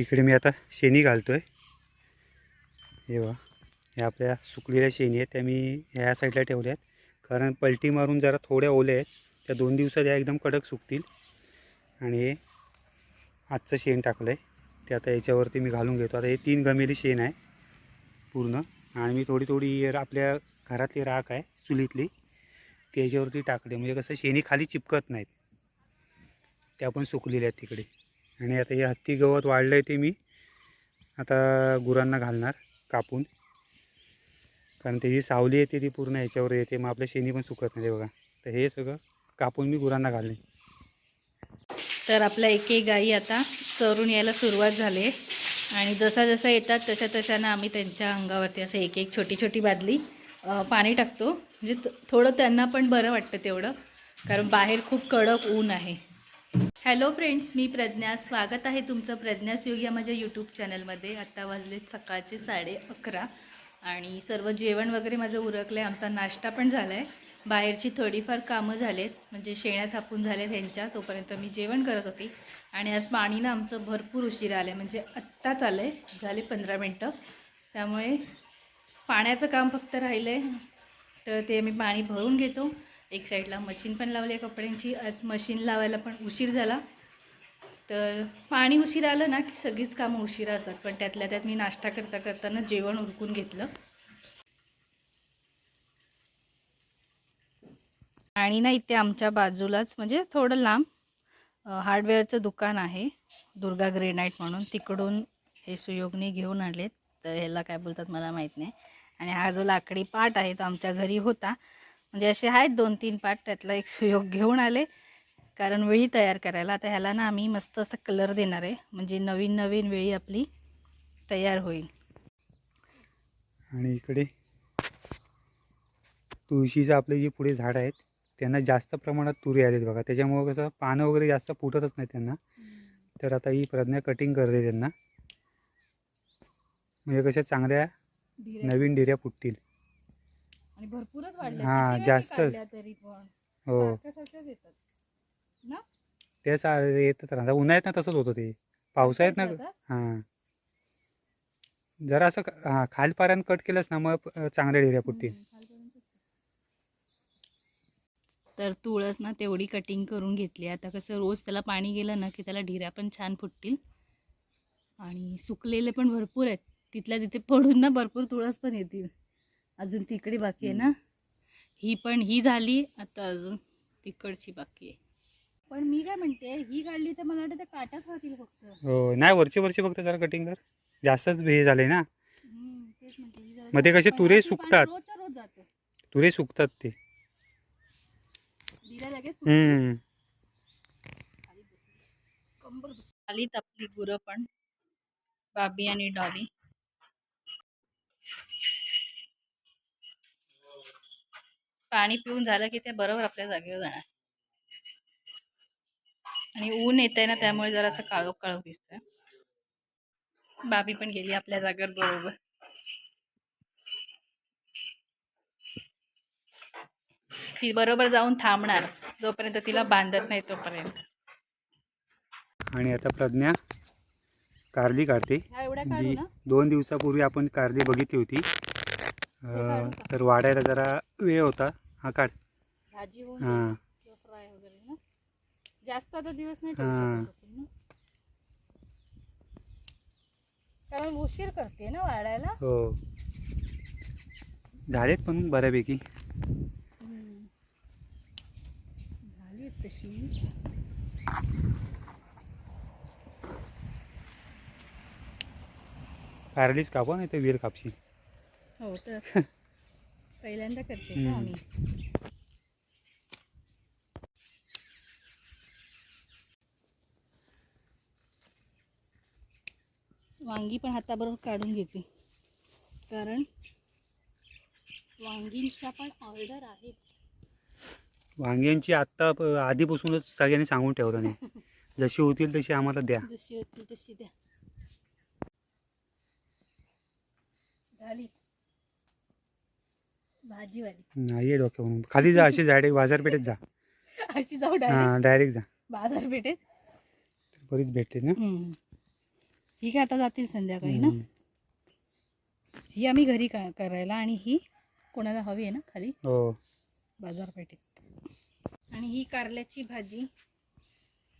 इकडे मी आता शेणी घालतोय. हे बघा हे आपल्या सुकलेल्या शेणी आहेत त्या मी ह्या साईडला ठेवल्या आहेत कारण पलटी मारून जरा थोड्या ओल्या आहेत त्या दोन दिवसात या एकदम कडक सुकतील. आणि हे आजचं शेण टाकलं आहे ते आता याच्यावरती मी घालून घेतो. आता हे तीन गमेली शेण आहे पूर्ण. आणि मी थोडी थोडी आपल्या घरातली राख आहे चुलीतली. ती याच्यावरती टाकले. म्हणजे कसं शेणी खाली चिपकत नाहीत. त्या पण सुकलेल्या आहेत तिकडे. आणि आता हे हत्ती गवत वाढलं आहे ते मी आता गुरांना घालणार कापून. कारण त्याची सावली येते ती पूर्ण याच्यावर येते मग आपल्या शेणी पण सुकत नाही बघा. तर हे सगळं कापून मी गुरांना घालणे. तर आपल्या एक एक गाई आता चरून यायला सुरुवात झाली आहे. आणि जसा जसा येतात तशा तशानं आम्ही त्यांच्या अंगावरती असं एक एक छोटी छोटी बादली पाणी टाकतो. म्हणजे त- थोडं त्यांना पण बरं वाटतं तेवढं. कारण बाहेर खूप कडक ऊन आहे. हॅलो फ्रेंड्स मी प्रज्ञा. स्वागत आहे तुमचं प्रज्ञास योग या माझ्या यूट्यूब चॅनलमध्ये आत्ता वाजले सकाळचे साडे अकरा आणि सर्व जेवण वगैरे माझं उरकलं आहे आमचा नाश्ता पण झाला आहे बाहेरची थोडीफार कामं झालेत म्हणजे शेण्या थापून झाल्या त्यांच्या तोपर्यंत मी जेवण करत होती. आणि आज पाणी ना आमचं भरपूर उशीर आलं आहे म्हणजे आत्ताच आलं आहे झाले पंधरा मिनटं. त्यामुळे पाण्याचं काम फक्त राहिलं आहे तर ते मी पाणी भरून घेतो. एक साईडला मशीन पण लावली आहे कपड्यांची. आज मशीन लावायला पण उशीर झाला. तर पाणी उशीर आलं ना की सगळीच कामं उशिरा असतात. पण त्यातल्या त्यात मी नाश्ता करता करताना जेवण उरकून घेतलं. आणि ना इथे आमच्या बाजूलाच म्हणजे थोडं लांब हार्डवेअरचं दुकान आहे. दुर्गा ग्रेनाईट म्हणून. तिकडून हे सुयोगने घेऊन आणलेत तर ह्याला काय बोलतात मला माहीत नाही. आणि हा जो लाकडी पाट आहे तो आमच्या घरी होता. म्हणजे असे आहेत दोन तीन पाट त्यातला एक सुयोग घेऊन आले. कारण वेळी तयार करायला. आता ह्याला ना आम्ही मस्त असं कलर देणार आहे. म्हणजे नवीन नवीन वेळी आपली तयार होईल. आणि इकडे तुळशीचं आपले जे पुढे झाड आहेत त्यांना जास्त प्रमाणात तुरी आलेत बघा. त्याच्यामुळं कसं पानं वगैरे जास्त फुटतच नाही त्यांना. तर आता ही प्रज्ञा कटिंग करते त्यांना. म्हणजे कशा चांगल्या नवीन डिऱ्या फुटतील. आणि भरपूरच हा. काढल्या तरी पण. हो. येतात. ना? तेच आ- येतच राहतात उन्हाळ्यात ना तसंच होतं ते. पावसाळ्यात ना हां. जरा असं हां खालपाऱ्यानं कट केलंच ना मग चांगल्या डिऱ्या फुटतील तर तुळस ना तेवढी कटिंग करून घेतली. आता कसं रोज त्याला पाणी गेलं ना की त्याला ढिऱ्या पण छान फुटतील. आणि सुकलेले पण भरपूर आहेत. तिथल्या तिथे पडून ना भरपूर तुळस पण येतील. अजून तिकडे बाकी आहे ना? ही पण ही झाली आता अजून तिकडची बाकी आहे. पण मी काय म्हणते ही काढली तर मला वाटतं त्या काटाच राहतील फक्त. हो नाही वरचे वरचे फक्त जरा कटिंग कर. जास्तच हे झाले ना? तेच म्हणते ही जरा मग ते कसे पण तुरे पानं सुकतात. रोजच्या रोज जातं. तुरे सुकतात ते. लगेच. हम्म. कंबर आलीत आपली गुरं पण. बाबी आणि डॉली. पाणी पिऊन झालं की ते बरोबर आपल्या जागेवर जाणार. आणि ऊन येत आहे ना त्यामुळे जरा असं काळोख काळोख दिसतंय. बाबी पण गेली आपल्या जागेवर बरोबर. ती बरोबर जाऊन थांबणार जोपर्यंत तिला बांधत नाही तोपर्यंत. आणि आता प्रज्ञा कारली काढते जी दोन दिवसापूर्वी आपण कारली बघितली होती? तर वाढायला जरा वेळ होता. हा काढ. भाजी होऊन हां. फ्राय वगैरे ना? जास्त आता दिवस नाही ठेवू हां. शकत आपण ना? कारण उशीर करते ना वाढायला? हो. झालेत पण बऱ्यापैकी. झाली तशी. कारलीच कापा नाही तर वीर कापशी हो तर. पहिल्यांदा करते का. आम्ही? वांगी पण हाताबरोबर काढून घेते. कारण वांगींच्या पण ऑर्डर आहेत. वांग्यांची आत्ता आधीपासूनच सगळ्यांनी सांगून ठेवलं नाही. जशी होतील तशी आम्हाला द्या. जशी होती तशी द्या. झाली भाजीवाली. नाही डोक्यावरून. खाली जा अशी झाडे बाजारपेठेत जा. अशी जाऊ डायरेक्ट हां डायरेक्ट जा. बाजारपेठेत. बरीच भेटते ना? ही काय आता जातील संध्याकाळी ना? हम्म. ही आम्ही घरी का करायला आणि ही कोणाला हवी आहे ना खाली? हो. बाजारपेठेत. आणि ही कारल्याची भाजी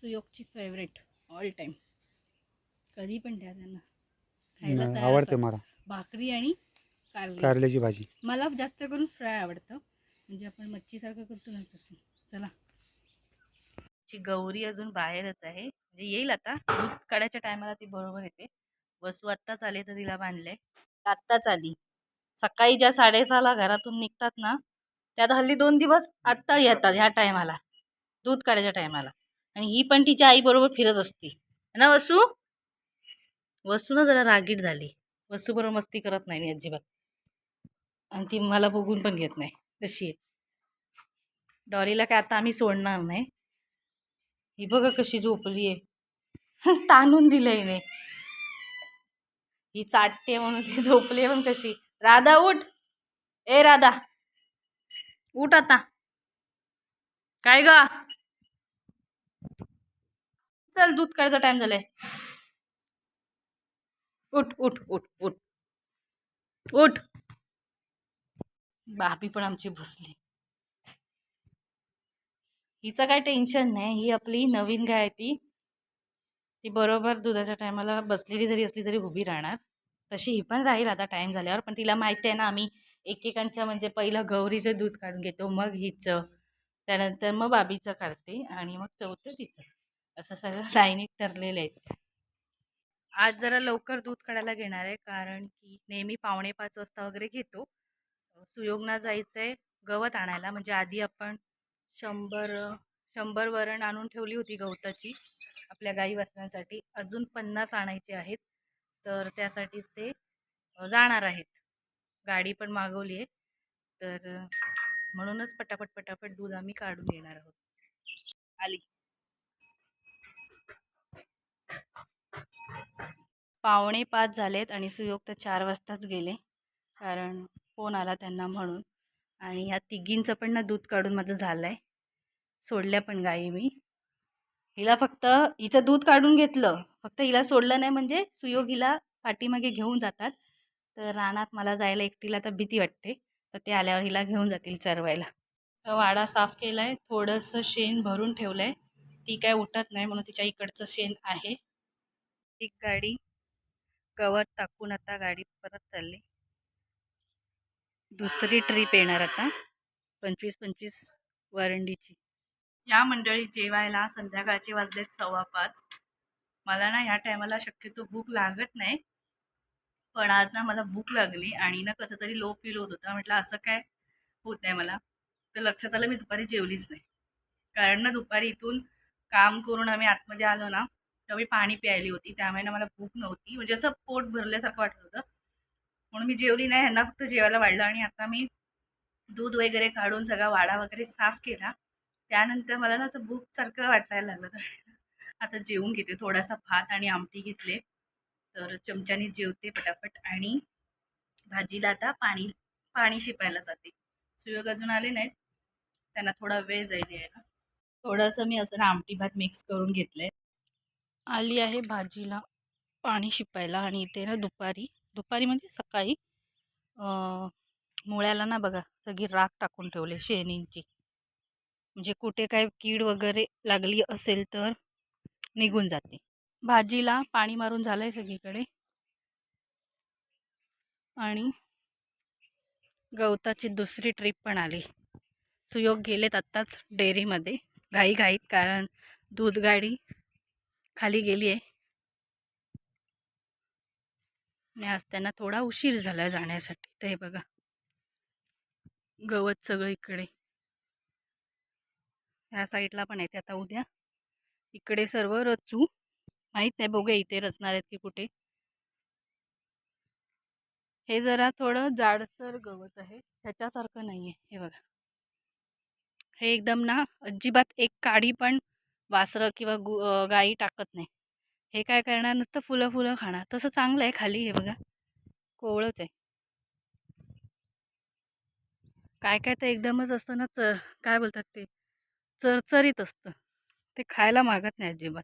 सुयोगची फेवरेट ऑल टाईम कधी पण द्या त्यांना. खायला तयार आवडते असतात. मला. भाकरी आणि कारली. कारल्याची भाजी. मला जास्त करून फ्राय आवडतं. म्हणजे आपण मच्छीसारखं करतो ना तसं. चला. ची गौरी अजून बाहेरच आहे. म्हणजे येईल आता. दूध काढायच्या टायमाला ती बरोबर येते. वसू आत्ताच आले तर तिला बांधले. आत्ताच आली. सकाळी ज्या साडेसहाला घरातून निघतात ना त्यात हल्ली दोन दिवस आत्ता येतात ह्या टायमाला. दूध काढायच्या टायमाला. आणि ही पण तिच्या आईबरोबर फिरत असते. है ना वसू? वसू ना जरा रागीट झाली. वसू बरोबर मस्ती करत नाही मी अजिबात. आणि ती मला बघून पण घेत नाही. तशी आहे. डॉलीला काय आता आम्ही सोडणार नाही. ही बघा कशी झोपली आहे. ताणून दिलंय नाही ही चाटते म्हणून ती झोपली पण कशी. राधा उठ. ए राधा. उठ आता. काय ग? चल दूध काढायचा टाइम झालाय. उठ उठ उठ उठ. उठ. भाभी पण आमची बसली हिचं काय टेन्शन नाही. ही आपली नवीन गाय आहे ती. ती बरोबर दुधाच्या टायमाला बसलेली जरी असली तरी उभी राहणार. तशी ही पण राहील आता टाईम झाल्यावर. पण तिला माहिती आहे ना आम्ही एकेकांच्या म्हणजे पहिलं गौरीचं दूध काढून घेतो मग हिचं. त्यानंतर मग बाबीचं काढते आणि मग चौथं तिचं. असं सगळं लाईनीत ठरलेलं आहे. आज जरा लवकर दूध काढायला घेणार आहे कारण की नेहमी पावणे पाच वाजता वगैरे घेतो. सुयोगना जायचं आहे गवत आणायला. म्हणजे आधी आपण शंभर शंभर वरण आणून ठेवली होती गवताची आपल्या गाई वाचण्यासाठी अजून पन्नास आणायचे आहेत. तर त्यासाठीच ते जाणार आहेत. गाडी पण मागवली आहे. तर म्हणूनच पटापट पटापट दूध आम्ही काढून घेणार आहोत. आली. पावणे पाच झालेत आणि सुयोग तर चार वाजताच गेले. कारण फोन आला त्यांना म्हणून. आणि ह्या तिघींचं पण ना दूध काढून माझं झालं आहे सोडल्या पण गाई मी. हिला फक्त हिचं दूध काढून घेतलं. फक्त हिला सोडलं नाही म्हणजे सुयोग हिला पाठीमागे घेऊन जातात. तर रानात मला जायला एकटीला तर भीती वाटते. तर ते आल्यावर हिला घेऊन जातील चरवायला. तर वाडा साफ केला आहे थोडंसं शेण भरून ठेवलं आहे ती काय उठत नाही म्हणून तिच्या इकडचं शेण आहे. एक गाडी. गवत टाकून आता गाडी परत चालली. दुसरी ट्रीप येणार आता पंचवीस पंचवीस वरंडीची. या मंडळी जेवायला संध्याकाळचे वाजलेत सव्वा पाच. मला ना ह्या टायमाला शक्यतो भूक लागत नाही पण आज ना मला भूक लागली आणि ना कसं तरी लो फील होत होतं. म्हटलं असं काय होत आहे मला. तर लक्षात आलं मी दुपारी जेवलीच नाही. कारण ना दुपारी इथून काम करून आम्ही आतमध्ये आलो ना तेव्हा मी पाणी प्यायली होती. त्यामुळे ना मला भूक नव्हती. म्हणजे असं पोट भरल्यासारखं वाटत होतं. म्हणून मी जेवली नाही ह्यांना फक्त जेवायला वाढलं आणि आता मी दूध वगैरे काढून सगळा वाडा वगैरे साफ केला. त्यानंतर मला ना असं भूकसारखं वाटायला लागलं. तर आता जेवून घेते थोडासा भात आणि आमटी घेतले. तर चमच्याने जेवते पटापट आणि भाजीला आता पाणी पाणी शिपायला जाते. सुयोग अजून आले नाहीत. त्यांना थोडा वेळ जाईल यायला. थोडंसं मी असं ना आमटी भात मिक्स करून घेतलंय. आली आहे भाजीला पाणी शिपायला आणि इथे ना दुपारी दुपारी म्हणजे सकाळी मुळ्याला ना बघा सगळी राख टाकून ठेवले शेणींची. म्हणजे कुठे काय कीड वगैरे लागली असेल तर निघून जाते. भाजीला पाणी मारून झालं आहे सगळीकडे. आणि गवताची दुसरी ट्रीप पण आली. सुयोग गेलेत आत्ताच डेअरीमध्ये. घाईघाईत कारण दूध गाडी खाली गेली आहे. आणि आज त्यांना थोडा उशीर झाला जाण्यासाठी. तर हे बघा. गवत सगळं इकडे ह्या साईडला पण येते आता उद्या इकडे सर्व रचू माहीत नाही बघूया इथे रचणार आहेत की कुठे. हे जरा थोडं जाडसर गवत आहे. त्याच्यासारखं नाही आहे हे बघा. हे एकदम ना अजिबात एक काडी पण वासरं किंवा गु गाई टाकत नाही. हे काय करणार? नुसतं फुलं फुलं खाणार. तसं चांगलं आहे खाली हे बघा. कोवळच आहे. काय काय तर एकदमच असतं ना च काय बोलतात ते? चरचरीत असतं. ते खायला मागत नाही अजिबात.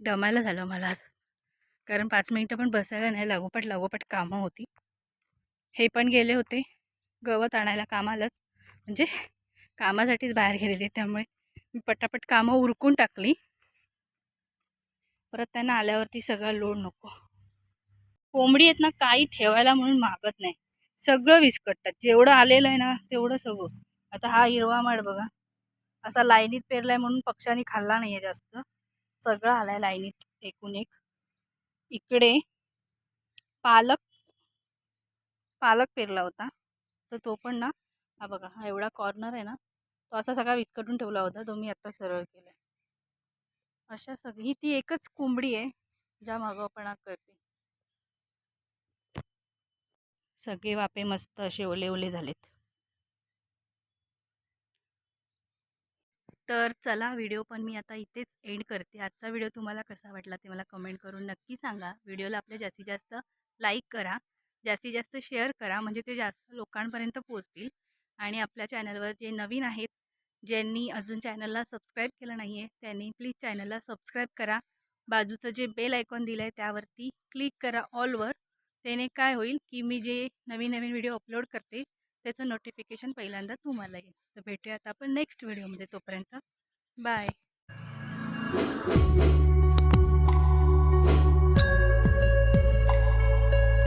दमायला झालं मला आज. कारण पाच मिनटं पण बसायला नाही लागोपाठ लागोपाठ कामं होती. हे पण गेले होते. गवत आणायला कामालाच. म्हणजे कामासाठीच बाहेर गेलेले त्यामुळे मी पटापट कामं उरकून टाकली. परत त्यांना आल्यावरती सगळा लोड नको. कोंबडी आहेत ना काही ठेवायला म्हणून मागत नाही. सगळं विस्कटतात. जेवढं आलेलं आहे ना तेवढं सगळं. आता हा हिरवा माड बघा. असा लाईनीत पेरलाय म्हणून पक्षाने खाल्ला नाही आहे जास्त. सगळं आलाय लाईनीत एकूण एक. इकडे पालक पालक पेरला होता. तर तो पण ना हा बघा हा एवढा कॉर्नर आहे ना तो असा सगळा विस्कटून ठेवला होता. तो मी आत्ता सरळ केला अशा सगळी ही ती एकच कोंबडी आहे ज्या मागोपणा करते. सगळे वापे मस्त असे ओले ओले झालेत. तर चला व्हिडिओ पण मी आता इथेच एंड करते. आजचा व्हिडिओ तुम्हाला कसा वाटला ते मला कमेंट करून नक्की सांगा. व्हिडिओला आपल्या जास्तीत जास्त लाईक करा जास्तीत जास्त शेअर करा म्हणजे ते जास्त लोकांपर्यंत पोचतील आणि आपल्या चॅनलवर जे नवीन आहेत ज्यांनी अजून चॅनलला सबस्क्राईब केलं नाही आहे त्यांनी प्लीज चॅनलला सबस्क्राईब करा. बाजूचं जे बेल आयकॉन दिलं आहे त्यावरती क्लिक करा ऑलवर. त्याने काय होईल की मी जे नवीन नवीन व्हिडिओ अपलोड करते त्याचं नोटिफिकेशन पहिल्यांदा तुम्हाला येईल. तर भेटूयात आपण नेक्स्ट व्हिडिओमध्ये तोपर्यंत. बाय.